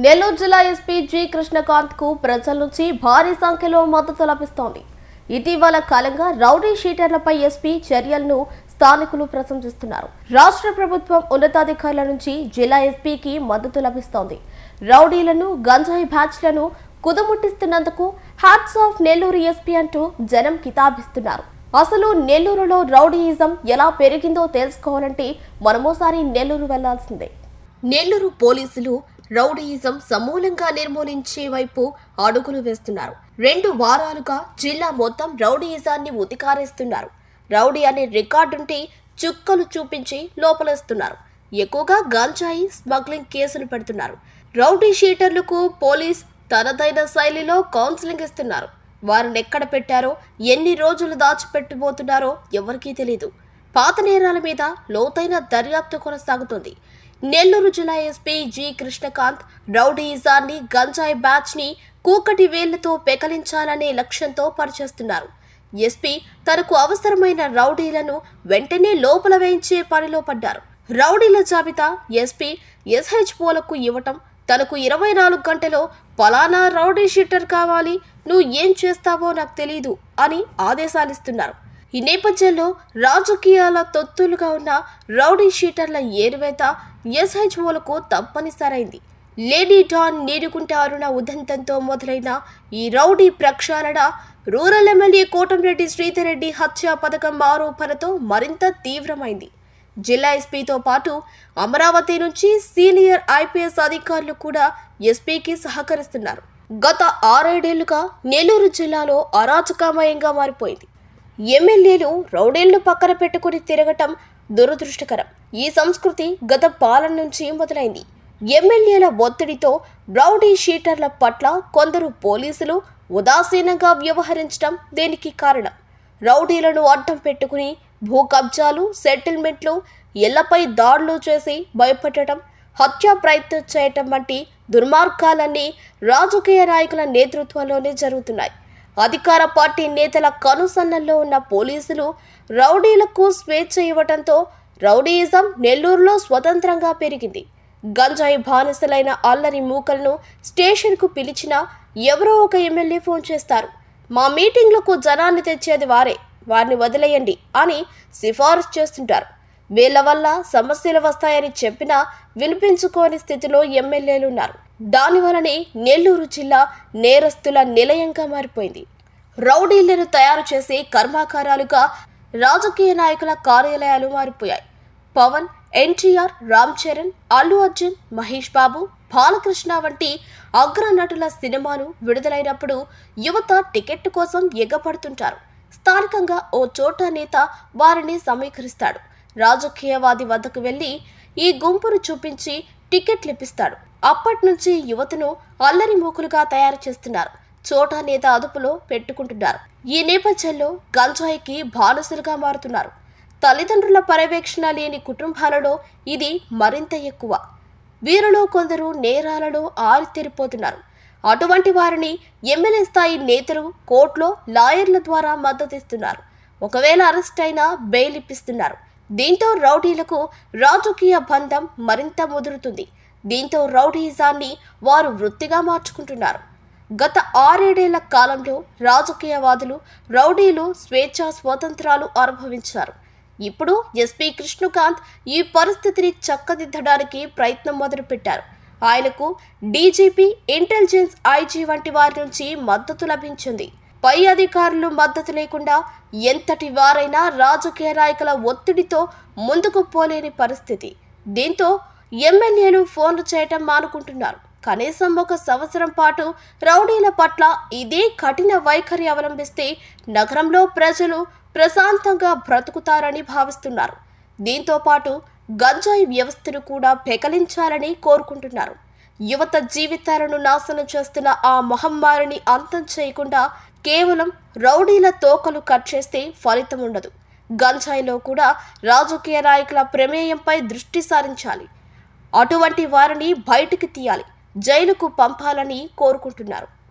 నెల్లూరు జిల్లా SP G కృష్ణకాంత్కు ప్రజల నుంచి భారీ సంఖ్యలో మద్దతు లభిస్తోంది. ఇటీవల కాలంగా రౌడీ షీటర్లపై ఎస్పీ చర్యలను స్థానికులు ప్రశంసిస్తున్నారు. రాష్ట్ర ప్రభుత్వం ఉన్నతాధికారుల నుంచి జిల్లా ఎస్పీకి మద్దతు లభిస్తోంది. రౌడీలను గంజాయి బ్యాచ్లను కుదముట్టిస్తున్నందుకు హ్యాట్స్ ఆఫ్ నెల్లూరు ఎస్పీ అంటూ జనం కితాబిస్తున్నారు. అసలు నెల్లూరులో రౌడీయిజం ఎలా పెరిగిందో తెలుసుకోవాలంటే మనమోసారి నెల్లూరు వెళ్ళాల్సిందే. నెల్లూరు పోలీసులు రౌడీయిజం సమూలంగా నిర్మూలించే వైపు అడుగులు వేస్తున్నారు. రెండు వారాలుగా జిల్లా మొత్తం రౌడీయిజాన్ని ఉతికారేస్తున్నారు. రౌడీ అనే రికార్డుంటే చుక్కలు చూపించి లోపలేస్తున్నారు. ఎక్కువగా గాంజాయి స్మగ్లింగ్ కేసులు పెడుతున్నారు. రౌడీ షీటర్లకు పోలీస్ తనదైన శైలిలో కౌన్సిలింగ్ ఇస్తున్నారు. వారిని ఎక్కడ పెట్టారో ఎన్ని రోజులు దాచిపెట్టబోతున్నారో ఎవరికీ తెలియదు పాత నేరాల మీద లోతైన దర్యాప్తు కొనసాగుతుంది. నెల్లూరు జిల్లా ఎస్పీ జి కృష్ణకాంత్ రౌడీయిజాన్ని గంజాయి బ్యాచ్ని కూకటి వేళ్ళతో పెకలించాలనే లక్ష్యంతో పనిచేస్తున్నారు. ఎస్పీ తనకు అవసరమైన రౌడీలను వెంటనే లోపల వేయించే పనిలో పడ్డారు. రౌడీల జాబితా ఎస్పీ ఎస్హెచ్ఓలకు ఇవ్వటం తనకు ఇరవై నాలుగు గంటలో పలానా రౌడీ షీటర్ కావాలి నువ్వు ఏం చేస్తావో నాకు తెలియదు అని ఆదేశాలిస్తున్నారు. ఈ నేపథ్యంలో రాజకీయాల తొత్తులుగా ఉన్న రౌడీ షీటర్ల ఏరువేత ఎస్హెచ్ఓలకు తప్పనిసరైంది. లేడీ డాన్ నీడుకుంట అరుణ ఉదంతంతో మొదలైన ఈ రౌడీ ప్రక్షాళన రూరల్ ఎమ్మెల్యే కోటంరెడ్డి శ్రీధర్ రెడ్డి హత్య పథకం ఆరోపణతో మరింత తీవ్రమైంది. జిల్లా ఎస్పీతో పాటు అమరావతి నుంచి సీనియర్ ఐపీఎస్ అధికారులు కూడా ఎస్పీకి సహకరిస్తున్నారు. గత ఆరేడేళ్ళుగా నెల్లూరు జిల్లాలో అరాచకమయంగా మారిపోయింది. ఎమ్మెల్యేలు రౌడీళ్ళు పక్కన పెట్టుకుని తిరగటం దురదృష్టకరం. ఈ సంస్కృతి గత పాలన నుంచి మొదలైంది. ఎమ్మెల్యేల ఒత్తిడితో రౌడీ షీటర్ల పట్ల కొందరు పోలీసులు ఉదాసీనంగా వ్యవహరించడం దీనికి కారణం? రౌడీలను అడ్డం పెట్టుకుని భూ కబ్జాలు సెటిల్మెంట్లు ఇళ్ళపై దాడులు చేసి భయపెట్టడం హత్యా ప్రయత్నం చేయటం వంటి దుర్మార్గాలన్నీ రాజకీయ నాయకుల నేతృత్వంలోనే జరుగుతున్నాయి. అధికార పార్టీ నేతల కనుసన్నల్లో ఉన్న పోలీసులు రౌడీలకు స్వేచ్ఛ ఇవ్వటంతో రౌడీయిజం నెల్లూరులో స్వతంత్రంగా పెరిగింది. గంజాయి బానిసలైన అల్లరి మూకలను స్టేషన్కు పిలిచినా ఎవరో ఒక ఎమ్మెల్యే ఫోన్ చేస్తారు. మా మీటింగ్లకు జనాన్ని తెచ్చేది వారే వారిని వదిలేయండి అని సిఫారసు చేస్తుంటారు. వీళ్ళ వల్ల సమస్యలు వస్తాయని చెప్పినా వినిపించుకోని స్థితిలో ఎమ్మెల్యేలు ఉన్నారు. దానివలనే నెల్లూరు జిల్లా నేరస్తుల నిలయంగా మారిపోయింది. రౌడీలను తయారు చేసే కర్మాకారాలుగా రాజకీయ నాయకుల కార్యాలయాలు మారిపోయాయి. పవన్ ఎన్టీఆర్ రామ్ చరణ్ అల్లు అర్జున్ మహేష్ బాబు బాలకృష్ణ వంటి అగ్ర నటుల సినిమాలు విడుదలైనప్పుడు యువత టికెట్ కోసం ఎగపడుతుంటారు స్థానికంగా ఓ చోట నేత వారిని సమీకరిస్తాడు. రాజకీయవాది వద్దకు వెళ్ళి ఈ గుంపును చూపించి టికెట్లు ఇప్పిస్తాడు అప్పటి నుంచి యువతను అల్లరి మూకులుగా తయారు చేస్తున్నారు. చోట నేత అదుపులో పెట్టుకుంటున్నారు. ఈ నేపథ్యంలో గంజాయికి బానిసలుగా మారుతున్నారు. తల్లిదండ్రుల పర్యవేక్షణ లేని కుటుంబాలలో ఇది మరింత ఎక్కువ. వీరిలో కొందరు నేరాలలో ఆరితేరిపోతున్నారు. అటువంటి వారిని ఎమ్మెల్యే స్థాయి నేతలు కోర్టులో లాయర్ల ద్వారా మద్దతిస్తున్నారు ఒకవేళ అరెస్ట్ అయినా బెయిల్ ఇప్పిస్తున్నారు దీంతో రౌడీలకు రాజకీయ బంధం మరింత ముదురుతుంది. దీంతో రౌడీయిజాన్ని వారు వృత్తిగా మార్చుకుంటున్నారు. గత ఆరేడేళ్ళ కాలంలో రాజకీయవాదులు రౌడీలు స్వేచ్ఛా స్వాతంత్రాలు అనుభవించారు. ఇప్పుడు ఎస్పీ కృష్ణకాంత్ ఈ పరిస్థితిని చక్కదిద్దడానికి ప్రయత్నం మొదలుపెట్టారు. ఆయనకు డీజీపీ ఇంటెలిజెన్స్ ఐజీ వంటి వారి నుంచి మద్దతు లభించింది. పై అధికారులు మద్దతు లేకుండా ఎంతటి వారైనా రాజకీయ నాయకుల ఒత్తిడితో ముందుకు పోలేని పరిస్థితి. దీంతో ఎమ్మెల్యేలు ఫోన్లు చేయటం మానుకుంటున్నారు. కనీసం ఒక సంవత్సరం పాటు రౌడీల పట్ల ఇదే కఠిన వైఖరి అవలంబిస్తే నగరంలో ప్రజలు ప్రశాంతంగా బ్రతుకుతారని భావిస్తున్నారు. దీంతో పాటు గంజాయి వ్యవస్థను కూడా పెకలించాలని కోరుకుంటున్నారు. యువత జీవితాలను నాశనం చేస్తున్న ఆ మహమ్మారిని అంతం చేయకుండా కేవలం రౌడీల తోకలు కట్ చేస్తే ఫలితం ఉండదు. గంజాయిలో కూడా రాజకీయ నాయకుల ప్రమేయంపై దృష్టి సారించాలి. అటువంటి వారిని బయటికి తీయాలి. జైలుకు పంపాలని కోరుకుంటున్నారు.